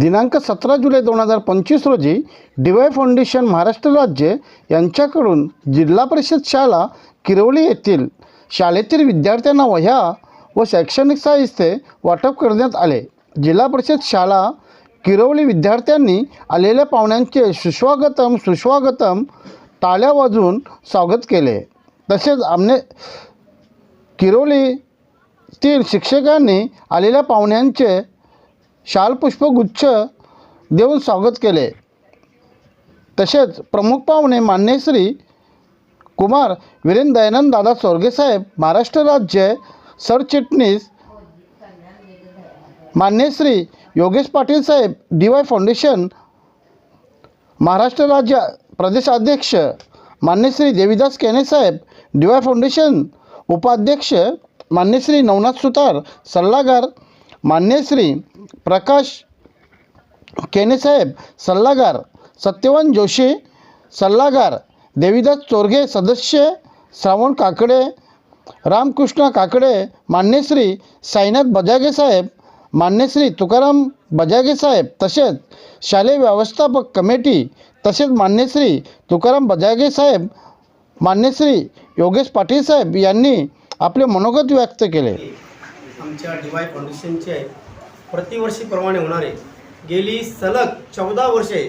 दिनांक सतरा जुलै दोन हजार पंचवीस रोजी डीवाय फाउंडेशन महाराष्ट्र राज्य यांच्याकडून जिल्हा परिषद शाळा किरवली येथील शाळेतील विद्यार्थ्यांना वह्या व शैक्षणिक साहित्य वाटप करण्यात आले. जिल्हा परिषद शाळा किरवली विद्यार्थ्यांनी आलेल्या पाहुण्यांचे सुस्वागतम सुस्वागतम टाळ्या वाजून स्वागत केले. तसेच आमने किरवलीतील शिक्षकांनी आलेल्या पाहुण्यांचे शालपुष्पगुच्छ देऊन स्वागत केले. तसेच प्रमुख पाहुणे मान्यश्री कुमार वीरेंद्र दयानंद दादा स्वर्गेसाहेब महाराष्ट्र राज्य सरचिटणीस मान्यश्री योगेश पाटील साहेब डी वाय फाउंडेशन महाराष्ट्र राज्य प्रदेशाध्यक्ष मान्यश्री देवीदास केने साहेब डी वाय फाउंडेशन उपाध्यक्ष मान्यश्री नवनाथ सुतार सल्लागार मान्यश्री प्रकाश केनेसाहेब सल्लागार सत्यवान जोशी सल्लागार देवीदास चोरगे सदस्य श्रावण काकडे रामकृष्ण काकडे मान्यश्री साईनाथ बजागे साहेब मान्यश्री तुकाराम बजागे साहेब तसेच शालेय व्यवस्थापक कमिटी तसेच मान्यश्री तुकाराम बजागे साहेब मान्यश्री योगेश पाटील साहेब यांनी आपले मनोगत व्यक्त केले. आमच्या डी वाय आहे. प्रतिवर्षीप्रमाणे होणारे. गेली सलग चौदा वर्षे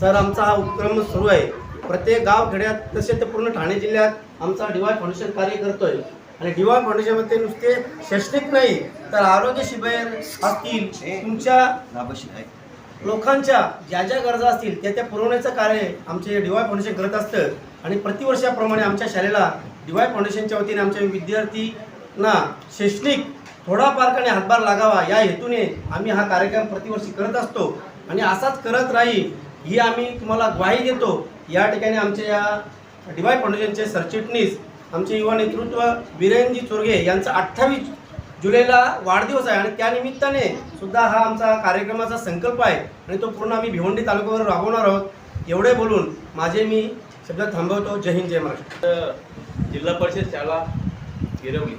सर आमचा हा उपक्रम सुरू आहे. प्रत्येक गाव खेड्यात तसे ते पूर्ण ठाणे जिल्ह्यात आमचा डी वाय फाउंडेशन कार्य करतो आहे आणि डी वाय फाउंडेशनमध्ये नुसते शैक्षणिक नाही तर आरोग्य शिबिर असतील तुमच्या लोकांच्या ज्या ज्या गरजा असतील त्या त्या पुरवण्याचं कार्य आमचे डी वाय फाउंडेशन करत असतं. आणि प्रतिवर्षाप्रमाणे आमच्या शाळेला डी वाय फाउंडेशनच्या वतीने आमच्या विद्यार्थींना शैक्षणिक थोडाफार काही हातभार लागावा? या हेतूने आम्ही हा कार्यक्रम प्रतिवर्षी करत असतो. आणि असाच करत राहील ही आम्ही तुम्हाला ग्वाही देतो. या ठिकाणी आमच्या या डिवाय फाउंडेशनचे सरचिटणीस आमचे युवा नेतृत्व वीरेनजी चोरगे यांचा अठ्ठावीस जुलैला वाढदिवस आहे. आणि त्यानिमित्ताने सुद्धा हा आमचा कार्यक्रमाचा संकल्प आहे. आणि तो पूर्ण आम्ही भिवंडी तालुक्यावर राबवणार आहोत. एवढे बोलून माझे मी शब्द थांबवतो. जय हिंद जय महाराष्ट्र. जिल्हा परिषद शाळा गिरवली.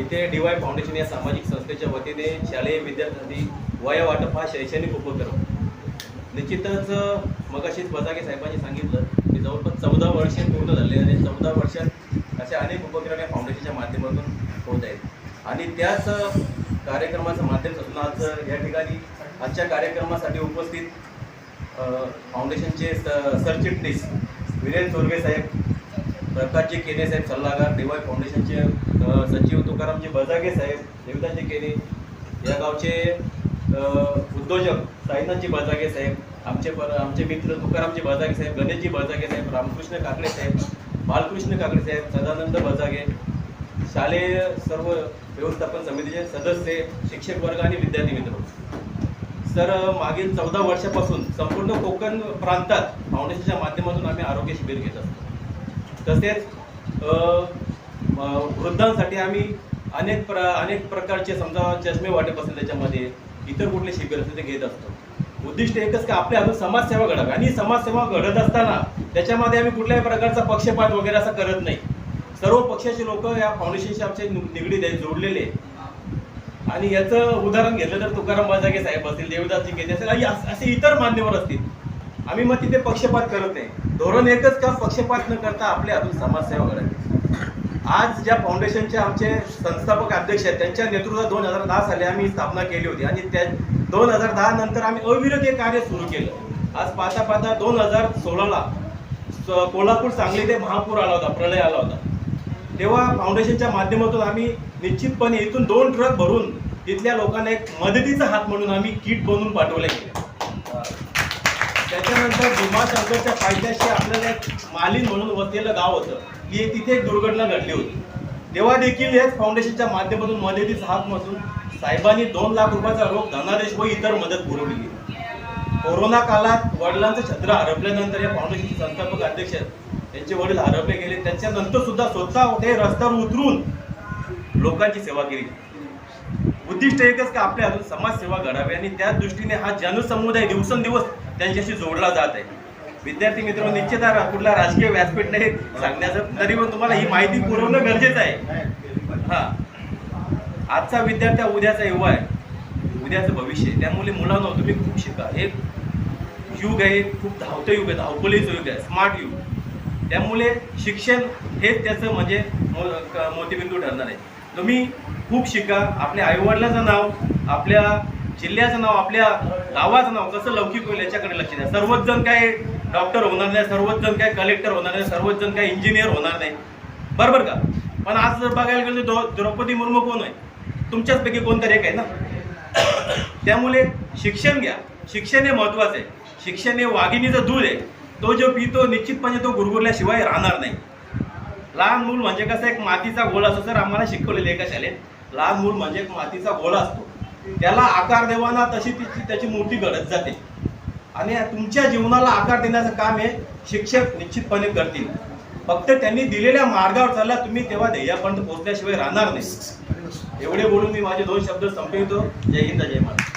इथे डी वाय फाउंडेशन या सामाजिक संस्थेच्या वतीने शालेय विद्यार्थ्यांनी वया वाटप हा शैक्षणिक उपक्रम. निश्चितच मगाशीच बजागे साहेबांनी सांगितलं की जवळपास चौदा वर्षे पूर्ण झाले आणि चौदा वर्षात असे अनेक उपक्रम या फाउंडेशनच्या माध्यमातून होत आहेत. आणि त्याच कार्यक्रमाचं माध्यम असून आज या ठिकाणी आजच्या कार्यक्रमासाठी उपस्थित फाउंडेशनचे स सरचिटणीस विरेन चोरगे साहेब प्रकाशजी केने साहेब सल्लागार डी फाउंडेशनचे सचिव तुकारामजी बजागे साहेब देवदासजी केने या गावचे उद्योजक साईनाथजी बजागे साहेब आमचे पर आमचे मित्र तुकारामजी बजागे साहेब गणेशजी बजागे साहेब रामकृष्ण काकडे साहेब बालकृष्ण काकडे साहेब सदानंद बजागे शालेय सर्व व्यवस्थापन समितीचे सदस्य शिक्षक वर्ग आणि विद्यार्थी मित्र. सर मागील चौदा वर्षापासून संपूर्ण कोकण प्रांतात फाउंडेशनच्या माध्यमातून आम्ही आरोग्य शिबिर घेत असतो. तसेच वृद्धांसाठी आम्ही अनेक प्र अनेक प्रकारचे समजा चष्मे वाटप असेल त्याच्यामध्ये इतर कुठले शिबिर असेल ते घेत असतो. उद्दिष्ट एकच की आपल्या अजून समाजसेवा घडावी आणि समाजसेवा घडत असताना त्याच्यामध्ये आम्ही कुठल्याही प्रकारचा पक्षपात वगैरे असं करत नाही. सर्व पक्षाचे लोक या फाउंडेशनशी आमचे निगडीत आहेत जोडलेले आणि याचं उदाहरण घेतलं तर तुकाराम बाजागे साहेब असतील देवदासजी घेते असेल असे इतर मान्यवर असतील. आम्ही मग तिथे पक्षपात करत नाही. धोरण एकच का पक्षपात न करता आपल्या हातून समाजसेवा करावी आज ज्या फाउंडेशनचे आमचे संस्थापक अध्यक्ष आहेत त्यांच्या नेतृत्वात दोन हजार दहा साली आम्ही स्थापना केली होती. आणि त्या दोन हजार दहा नंतर आम्ही अविरत हे कार्य सुरू केलं. आज पाहता पाहता दोन हजार सोळाला स- कोल्हापूर सांगली ते महापूर आला होता प्रलय आला होता. तेव्हा फाउंडेशनच्या माध्यमातून आम्ही निश्चितपणे इथून दोन ट्रक भरून तिथल्या लोकांना एक मदतीचा हात म्हणून आम्ही किट बनवून पाठवले गेले. त्याच्यानंतर भीमाशंकरच्या पायथ्याशी आपल्याला एक मालीन म्हणून वसलेलं गाव होतं. की तिथे एक दुर्घटना घडली होती. तेव्हा देखील याच फाउंडेशनच्या माध्यमातून मदतीचा हात नसून साहेबांनी दोन लाख रुपयाचा रोख धनादेश व इतर मदत पुरवली. कोरोना काळात वडिलांचं छत्र हरपल्यानंतर या फाउंडेशनचे संस्थापक अध्यक्ष त्यांचे वडील हरपले गेले. त्यांच्यानंतर सुद्धा स्वतः ते रस्त्यावर उतरून लोकांची सेवा केली. उद्दिष्ट एकच की आपल्या हातून समाजसेवा घडावी आणि त्या दृष्टीने हा जनसमुदाय दिवसेंदिवस त्यांच्याशी जोडला जात आहे. विद्यार्थी मित्र निश्चित कुठला राजकीय व्यासपीठ नाही सांगण्याचं तरी पण तुम्हाला ही माहिती पुरवणं गरजेचं आहे. हा. आजचा विद्यार्थी उद्याचा युवा आहे. उद्याचं भविष्य आहे. त्यामुळे मुलांना तुम्ही खूप शिका. हे युग आहे खूप धावतं युग आहे धावपलीचं युग आहे स्मार्ट युग. त्यामुळे शिक्षण हेच त्याचं म्हणजे मो मोतीबिंदू ठरणार आहे. तुम्ही खूप शिका. आपल्या आईवडिलाचं नाव आपल्या जिल्ह्याचं नाव आपल्या गावाचं नाव कसं लौकिक होईल याच्याकडे लक्ष द्या. सर्वच जण काय डॉक्टर होणार नाही सर्वच जण काय कलेक्टर होणार नाही सर्वच जण काय इंजिनियर होणार नाही. बरोबर का? पण आज जर बघायला गेलं तर द्रौ- द्रौपदी मुर्मू कोण आहे? तुमच्याचपैकी कोणतरी एक आहे ना? त्यामुळे शिक्षण घ्या. शिक्षण हे महत्त्वाचं आहे. शिक्षण हे वाघिणीचं दूध आहे. तो जो पितो निश्चितपणे तो गुरगुरल्याशिवाय राहणार नाही. लहान मूल म्हणजे कसं एक मातीचा गोळा असं सर आम्हाला शिकवलेलं एका शाळेत. लहान मूल म्हणजे एक मातीचा गोळा असतो. त्याला आकार देवाना तशी तिची त्याची मूर्ती घडत जाते. आणि तुमच्या जीवनाला आकार देण्याचं काम हे शिक्षक निश्चितपणे करतील. फक्त त्यांनी दिलेल्या मार्गावर चालला तुम्ही तेव्हा ध्येयापर्यंत पोहोचल्याशिवाय राहणार नाही. एवढे बोलून मी माझे दोन शब्द संपवितो. जय हिंद जय महाराज